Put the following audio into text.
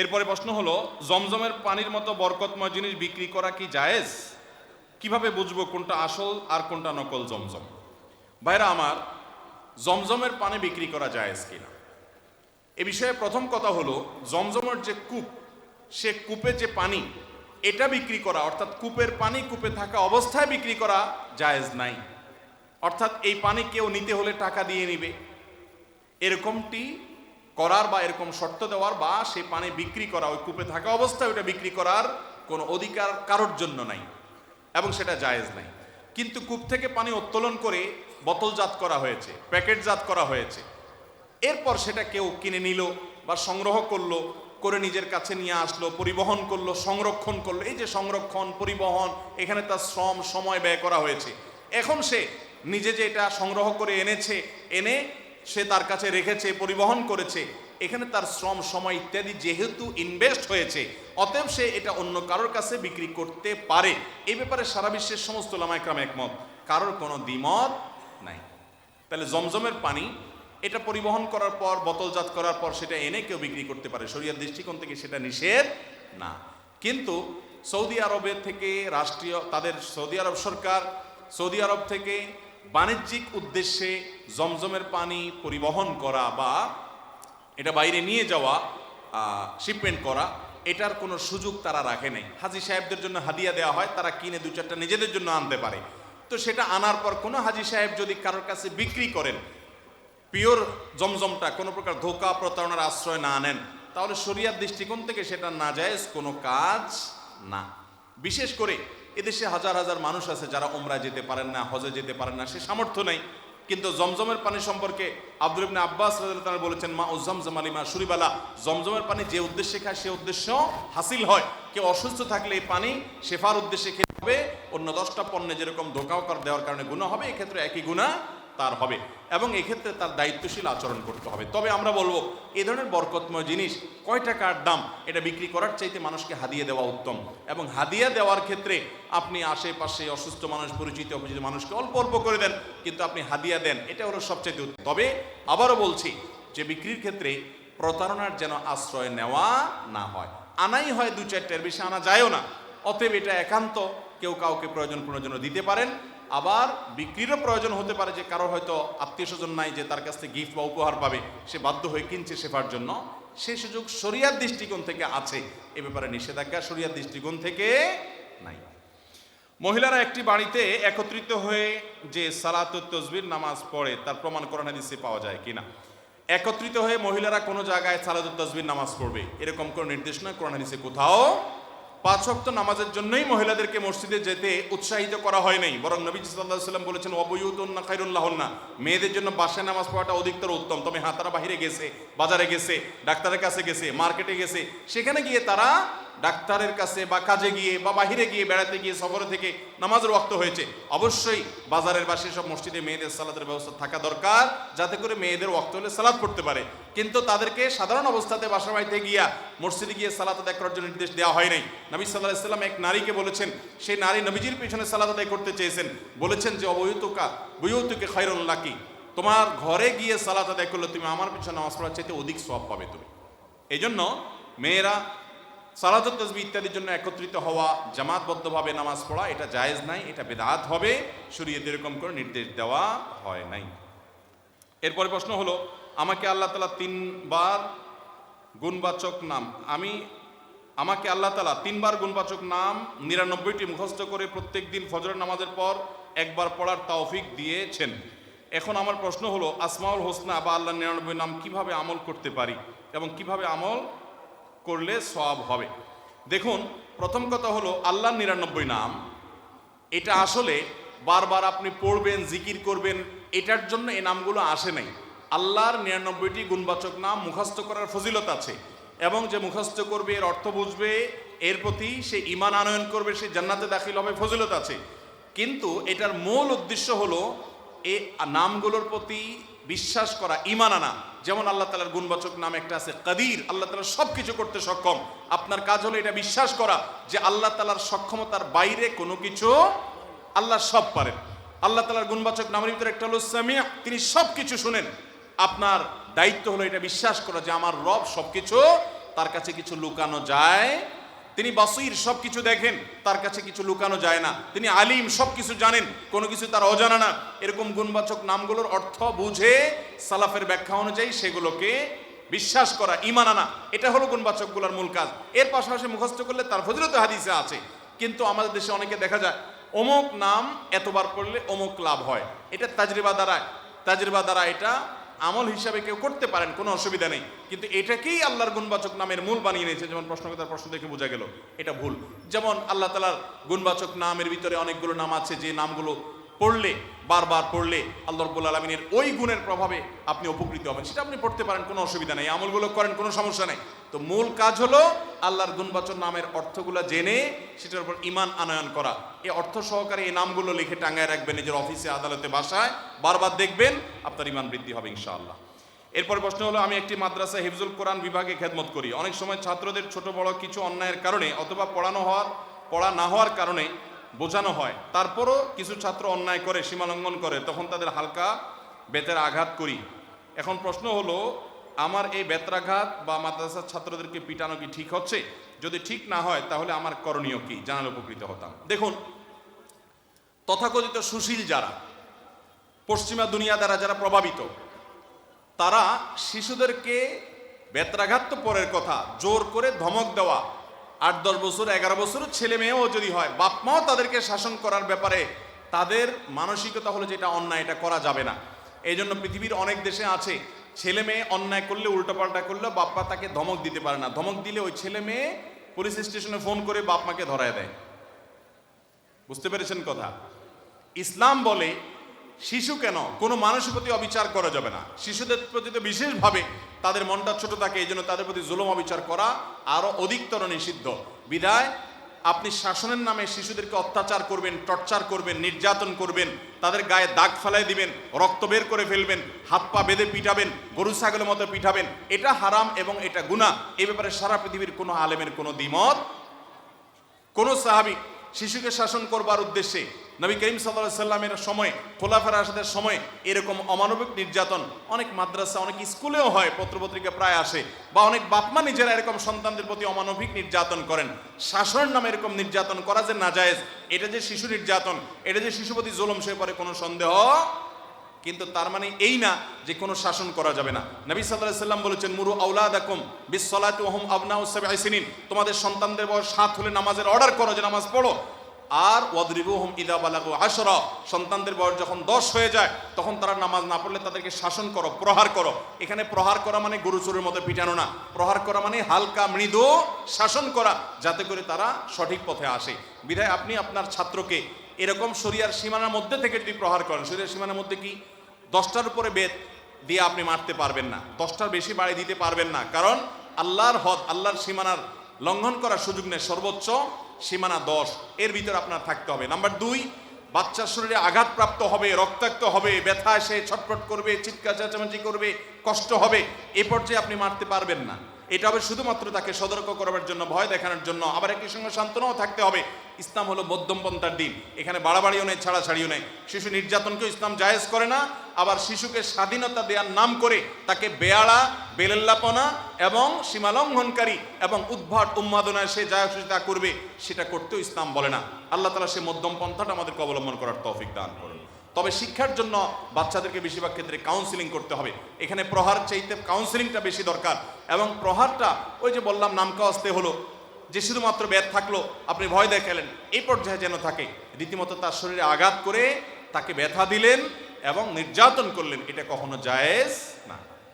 এরপরে প্রশ্ন হলো, জমজমের পানির মতো বরকতময় জিনিস বিক্রি করা কি জায়েজ? কীভাবে বুঝব কোনটা আসল আর কোনটা নকল জমজম? ভাইরা আমার, জমজমের পানি বিক্রি করা জায়েজ কিনা? এ বিষয়ে প্রথম কথা হলো, জমজমের যে কূপ, সে কূপে যে পানি, এটা বিক্রি করা, অর্থাৎ কূপের পানি কূপে থাকা অবস্থায় বিক্রি করা জায়েজ নাই। অর্থাৎ এই পানি কেউ নিতে হলে টাকা দিয়ে নিবে। এরকমটি করার বা এরকম শর্ত দেওয়ার বা সেই পানি বিক্রি করা, ওই কূপে থাকা অবস্থায় ওটা বিক্রি করার কোনো অধিকার কারোর জন্য নাই এবং সেটা জায়েজ নাই। কিন্তু কূপ থেকে পানি উত্তোলন করে বোতলজাত করা হয়েছে, প্যাকেটজাত করা হয়েছে। এরপর সেটা কেউ কিনে নিল বা সংগ্রহ করল, করে নিজের কাছে নিয়ে আসলো, পরিবহন করল, সংরক্ষণ করল। এই যে সংরক্ষণ, পরিবহন, এখানে তার শ্রম, সময় ব্যয় করা হয়েছে। এখন সে নিজে যে এটা সংগ্রহ করে এনেছে, এনে সে তার কাছে রেখেছে, পরিবহন করেছে। এখানে তার শ্রম সময় ইত্যাদি যেহেতু ইনভেস্ট হয়েছে, অতএব সে এটা অন্য কারোর কাছে বিক্রি করতে পারে। এই ব্যাপারে সারা বিশ্বের সমস্ত লামাইকরাম একমত। কারোর কোনো দ্বিমত নাই। তাহলে জমজমের পানি, এটা পরিবহন করার পর, বোতলজাত করার পর সেটা এনে কেউ বিক্রি করতে পারে। শরিয়ার দৃষ্টিকোণ থেকে সেটা নিষেধ না। কিন্তু সৌদি আরবের থেকে রাষ্ট্রীয়, তাদের সৌদি আরব সরকার, সৌদি আরব থেকে বাণিজ্যিক উদ্দেশ্যে জমজমের পানি পরিবহন করা বা এটা বাইরে নিয়ে যাওয়া শিপমেন্ট করা, এটার কোনো সুযোগ তারা রাখে নাই। হাজি সাহেবদের জন্য হাদিয়া দেওয়া হয়, তারা কিনে দু চারটা নিজেদের জন্য আনতে পারে। তো সেটা আনার পর কোনো হাজি সাহেব যদি কারোর কাছে বিক্রি করেন, পিওর জমজমটা, কোনো প্রকার ধোকা প্রতারণার আশ্রয় না নেন, তাহলে শরিয়ার দৃষ্টিকোণ থেকে সেটা না জায়েজ কোনো কাজ না। বিশেষ করে এদেশে হাজার হাজার মানুষ আছে যারা ওমরা যেতে পারেন না, হজে যেতে পারেন না, সে সামর্থ্য নেই। কিন্তু জমজমের পানি সম্পর্কে আব্দুল ইবনে আব্বাস তারা বলেছেন, মা উজ্জমজম আলিমা সুরিবালা জমজমের পানি যে উদ্দেশ্যে খায়, সে উদ্দেশ্য হাসিল হয়। কেউ অসুস্থ থাকলে এই পানি শেফার উদ্দেশ্যে খেতে হবে। অন্য দশটা পণ্যে যেরকম ধোকাও কর দেওয়ার কারণে গুণা হবে, এক্ষেত্রে একই গুণা তার হবে এবং এক্ষেত্রে তার দায়িত্বশীল আচরণ করতে হবে। তবে আমরা বলব, এ ধরনের বরকতময় জিনিস, কয় টাকার দাম, এটা বিক্রি করার চাইতে মানুষকে হাদিয়ে দেওয়া উত্তম। এবং হাদিয়া দেওয়ার ক্ষেত্রে আপনি আশেপাশে অসুস্থ মানুষ, পরিচিত অপরিচিত মানুষকে অল্প অল্প করে দেন, কিন্তু আপনি হাদিয়া দেন, এটা হলো উত্তম। তবে আবারও বলছি যে বিক্রির ক্ষেত্রে প্রতারণার যেন আশ্রয় নেওয়া না হয়। আনাই হয় দু চারটার বেশি আনা যায়ও না। অতএব এটা একান্ত, কেউ কাউকে প্রয়োজন প্রয়োজন দিতে পারেন। আবার বিক্রিরও প্রয়োজন হতে পারে যে কারও হয়তো আত্মীয় স্বজন নাই যে তার কাছ থেকে গিফট বা উপহার পাবে, সে বাধ্য হয়ে কিনছে শেফার জন্য। সেই সুযোগ শরিয়ার দৃষ্টিকোণ থেকে আছে। এ ব্যাপারে নিষেধাজ্ঞা শরিয়ার দৃষ্টিকোণ থেকে নাই। মহিলারা একটি বাড়িতে একত্রিত হয়ে যে সালাত তসবির নামাজ পড়ে, তার প্রমাণ কোরআন হাদিসে পাওয়া যায় কিনা? একত্রিত হয়ে মহিলারা কোনো জায়গায় সালাত তসবির নামাজ পড়বে, এরকম কোনো নির্দেশনা কোরআন হাদিসে কোথাও পাঁচ শক্ত নামাজের জন্যই মহিলাদেরকে মসজিদে যেতে উৎসাহিত করা হয় নাই। বরং নবী সাল্লাহ সাল্লাম বলেছেন অবয়ুতন্না খাইরুল্লাহন্না মেয়েদের জন্য বাসায় নামাজ পড়াটা অধিকতর উত্তম। তবে হাতারা তারা বাহিরে গেছে, বাজারে গেছে, ডাক্তারের কাছে গেছে, মার্কেটে গেছে, সেখানে গিয়ে তারা ডাক্তারের কাছে বা কাজে গিয়ে বা বাহিরে গিয়ে বেড়াতে গিয়ে সফরে থেকে নামাজের ওয়াক্ত হয়েছে, অবশ্যই বাজারের বা সেসব মসজিদে মেয়েদের সালাদের ব্যবস্থা থাকা দরকার, যাতে করে মেয়েদের ওয়াক্ত হলে সালাদ পড়তে পারে। কিন্তু তাদেরকে সাধারণ অবস্থাতে বাসা বাড়িতে গিয়া মসজিদে গিয়ে সালাত আদায় করার জন্য নির্দেশ দেওয়া হয় নাই। নবী সাল্লাহ ইসলাম এক নারীকে বলেছেন সেই নারী নবীজির পিছনে সালাত আদায় করতে চেয়েছেন। বলেছেন যে অবৈতুকা বৈয়তুকে খৈরুল্লাকি তোমার ঘরে গিয়ে সালাত আদায় করলে তুমি আমার পিছনে নামাজ পড়ার চাইতে অধিক সব পাবে তুমি। এই জন্য মেয়েরা সালাত তসবি ইত্যাদির জন্য একত্রিত হওয়া, জামাতবদ্ধভাবে নামাজ পড়া, এটা জায়েজ নাই, এটা বেদাত হবে, শরীয়তে এরকম করে নির্দেশ দেওয়া হয় নাই। এরপরে প্রশ্ন হলো, আমাকে আল্লাহ তালা তিনবার গুণবাচক নাম, আমি, আমাকে আল্লাহ তালা তিনবার গুণবাচক নাম নিরানব্বইটি মুখস্থ করে প্রত্যেক দিন ফজরের নামাজের পর একবার পড়ার তৌফিক দিয়েছেন। এখন আমার প্রশ্ন হলো, আসমাউল হোসনা বা আল্লাহ নিরানব্বই নাম কীভাবে আমল করতে পারি এবং কীভাবে আমল করলে সব হবে। দেখুন, প্রথম কথা হলো আল্লাহ নিরানব্বই নাম। এটা আসলে বারবার আপনি পড়বেন, জিকির করবেন, এটার জন্য এই নামগুলো আসে নাই। আল্লাহর নিরানব্বইটি গুণবাচক নাম মুখস্থ করার ফজিলত আছে এবং যে মুখস্থ করবে, এর অর্থ বুঝবে, এর প্রতি সে ইমান আনয়ন করবে, সে জান্নাতে দাখিল হবে, ফজিলত আছে। কিন্তু এটার মূল উদ্দেশ্য হলো, এ নামগুলোর প্রতি বিশ্বাস করা ইমান আনা। যেমন আল্লাহ তালার গুণবাচক নাম একটা আছে, কাদির। আল্লাহ তালা সব কিছু করতে সক্ষম। আপনার কাজ হলো এটা বিশ্বাস করা যে আল্লাহ তালার সক্ষমতার বাইরে কোনো কিছু আল্লাহ সব পারেন। আল্লাহ তালার গুণবাচক নামের ভিতরে একটা হলো সামিয়া, তিনি সব কিছু শুনেন। আপনার দায়িত্ব হলো এটা বিশ্বাস করা যে আমার রব সব কিছু তার কাছে কিছু লুকানো যায় তিনি বাসির সব কিছু দেখেন, তার কাছে কিছু লুকানো যায় না। তিনি আলিম সব কিছু জানেন, কোনো কিছু তার অজানা না। এরকম গুণবাচক নামগুলোর অর্থ বুঝে সালাফের ব্যাখ্যা অনুযায়ী সেগুলোকে বিশ্বাস করা, ইমান আনা, এটা হলো গুণবাচকগুলোর মূল কাজ। এর পাশাপাশি মুখস্থ করলে তার ফজিলত হাদিসে আছে। কিন্তু আমাদের দেশে অনেকে দেখা যায়, অমুক নাম এতবার পড়লে অমুক লাভ হয়। এটা তাজরিবা দ্বারা তাজরিবা দ্বারা এটা আমল হিসাবে কেউ করতে পারেন, কোনো অসুবিধা নেই। কিন্তু এটাকেই আল্লাহর গুণবাচক নামের মূল বানিয়ে নিয়েছে, যেমন প্রশ্নকর্তার প্রশ্ন দেখে বোঝা গেল। এটা ভুল। যেমন আল্লাহ তালার গুণবাচক নামের ভিতরে অনেকগুলো নাম আছে, যে নামগুলো পড়লে, বারবার পড়লে আল্লাহ রব্বুল আলমিনের ওই গুণের প্রভাবে আপনি উপকৃত হবেন। সেটা আপনি পড়তে পারেন, কোনো অসুবিধা নেই। আমলগুলো করেন, কোনো সমস্যা নেই। তো মূল কাজ হলো আল্লাহর গুণবাচক নামের অর্থগুলো জেনে সেটার উপর ইমান আনয়ন করা। এই অর্থ সহকারে এই নামগুলো লিখে টাঙ্গায় রাখবেন, নিজের অফিসে, আদালতে, বাসায়। বারবার দেখবেন আপনার ইমান বৃদ্ধি হবে, ইনশাআল্লাহ। এরপর প্রশ্ন হলো, আমি একটি মাদ্রাসা হিফজুল কোরআন বিভাগে খেদমত করি। অনেক সময় ছাত্রদের ছোট বড় কিছু অন্যায়ের কারণে অথবা পড়ানো হওয়ার, পড়া না হওয়ার কারণে বোঝানো হয়। তারপরও কিছু ছাত্র অন্যায় করে, সীমালঙ্ঘন করে, তখন তাদের হালকা বেতের আঘাত করি। এখন প্রশ্ন হলো, আমার এই বেত্রাঘাত বা মাদ্রাসার ছাত্রদেরকে পিটানো কি ঠিক হচ্ছে? যদি ঠিক না হয়, তাহলে আমার করণীয় কি? জানালে উপকৃত হতাম। দেখুন, তথাকথিত সুশীল যারা, পশ্চিমা দুনিয়া দ্বারা যারা প্রভাবিত, তারা শিশুদেরকে বেত্রাঘাত তো পরের কথা, জোর করে ধমক দেওয়া আট, দশ বছর, এগারো বছর ছেলে মেয়েও যদি হয়, বাপ মাও তাদেরকে শাসন করার ব্যাপারে তাদের মানসিকতা হলো যেটা অন্যায়, এটা করা যাবে না। এই জন্য পৃথিবীর অনেক দেশে আছে, ছেলে মেয়ে অন্যায় করলে উল্টোপাল্টা করলে বাপ্পা তাকে ধমক দিতে পারে না। ধমক দিলে ওই ছেলে মেয়ে পুলিশ স্টেশনে ফোন করে বাপ মাকে ধরায় দেয়। বুঝতে পেরেছেন কথা? ইসলাম বলে শিশু কেন? কোনো মানুষের প্রতি অবিচার করা যাবে না। শিশুদের প্রতি তো বিশেষভাবে তাদের মনটা ছোট থাকে এই জন্য তাদের প্রতি জুলম, অবিচার করা আরও অধিকতর নিষিদ্ধ। বিদায় আপনি শাসনের নামে শিশুদেরকে অত্যাচার করবেন, টর্চার করবেন, নির্যাতন করবেন, তাদের গায়ে দাগ ফেলাই দিবেন, রক্ত বের করে ফেলবেন, হাত পা বেঁধে পিটাবেন, গরু, ছাগলের মতো পিটাবেন, এটা হারাম এবং এটা গুনাহ। এ ব্যাপারে সারা পৃথিবীর কোনো আলেমের কোনো দ্বিমত। কোনো সাহাবি শিশুকে শাসন করবার উদ্দেশ্যে নবী করিম সাল্লাহ সাল্লামের সময়, খোলাফের আসাদের সময় এরকম অমানবিক নির্যাতন অনেক মাদ্রাসা, অনেক স্কুলেও হয়, পত্রপত্রিকা প্রায় আসে বা অনেক বাপমা নিজেরা এরকম সন্তানদের প্রতি অমানবিক নির্যাতন করেন। শাসনের নামে এরকম নির্যাতন করা যে নাজায়েজ, এটা যে শিশু নির্যাতন, এটা যে শিশু প্রতি জোলম, সে পরে কোনো সন্দেহ? কিন্তু তার মানে এই না যে কোনো শাসন করা যাবে না। নবী সাল্লাহ সাল্লাম বলেছেন, মুরু আউলাদাকুম বিশ্বলাতু ওহম আবনাউ সাবঈ তোমাদের সন্তানদের বয়স সাত হলে নামাজের অর্ডার করো, যে নামাজ পড়ো। আর ওয়াদরিবুহুম ইদা বালাগু আশরা। সন্তানদের বয়স যখন দশ হয়ে যায়, তখন তারা নামাজ না পড়লে তাদেরকে শাসন করো, প্রহার করো। এখানে প্রহার করা মানে গরু চোরের মতো পিটানো না। প্রহার করা মানে হালকা মৃদু শাসন করা, যাতে করে তারা সঠিক পথে আসে। বিধায় আপনি আপনার ছাত্রকে এরকম শরিয়ার সীমানার মধ্যে থেকে যদি প্রহার করেন, শরিয়ার সীমানার মধ্যে কি দশটার উপরে বেদ দিয়ে আপনি মারতে পারবেন না। দশটার বেশি বাড়ি দিতে পারবেন না। কারণ আল্লাহর হদ, আল্লাহর সীমানার লঙ্ঘন করার সুযোগ নেই সর্বোচ্চ সীমানা দশ। এর ভিতরে আপনার থাকতে হবে। নাম্বার দুই বাচ্চার শরীরে আঘাতপ্রাপ্ত হবে, রক্তাক্ত হবে, ব্যথা এসে ছটফট করবে চিৎকার চেঁচামেচি করবে, কষ্ট হবে, এ পর্যায়ে আপনি মারতে পারবেন না। এটা হবে শুধুমাত্র তাকে সতর্ক করার জন্য, ভয় দেখানোর জন্য। আবার একই সঙ্গে সান্ত্বনাও থাকতে হবে। ইসলাম হলো মধ্যমপন্থার দিন। এখানে বাড়াবাড়িও নেই, ছাড়াছাড়িও নেই। শিশু নির্যাতনকেও ইসলাম জায়েজ করে না। আবার শিশুকে স্বাধীনতা দেওয়ার নাম করে তাকে বেয়াড়া, বেলেল্লাপনা এবং সীমালঙ্ঘনকারী এবং উদ্ভাট উন্মাদনায় সে যা তা করবে, সেটা করতেও ইসলাম বলে না। আল্লাহ তালা সে মধ্যম পন্থাটা আমাদেরকে অবলম্বন করার তৌফিক দান করুন। তবে শিক্ষার জন্য বাচ্চাদেরকে বেশিরভাগ ক্ষেত্রে কাউন্সিলিং করতে হবে। এখানে প্রহার চাইতে কাউন্সিলিংটা বেশি দরকার এবং প্রহারটা ওই যে বললাম নামকা আসতে হলো, যে শুধুমাত্র ব্যাট থাকল, আপনি ভয় দেখালেন, এই পর্যায়ে যেন থাকে। রীতিমতো তার শরীরে আঘাত করে তাকে ব্যথা দিলেন এবং নির্যাতন করলেন, এটা কখনো জায়েজ না।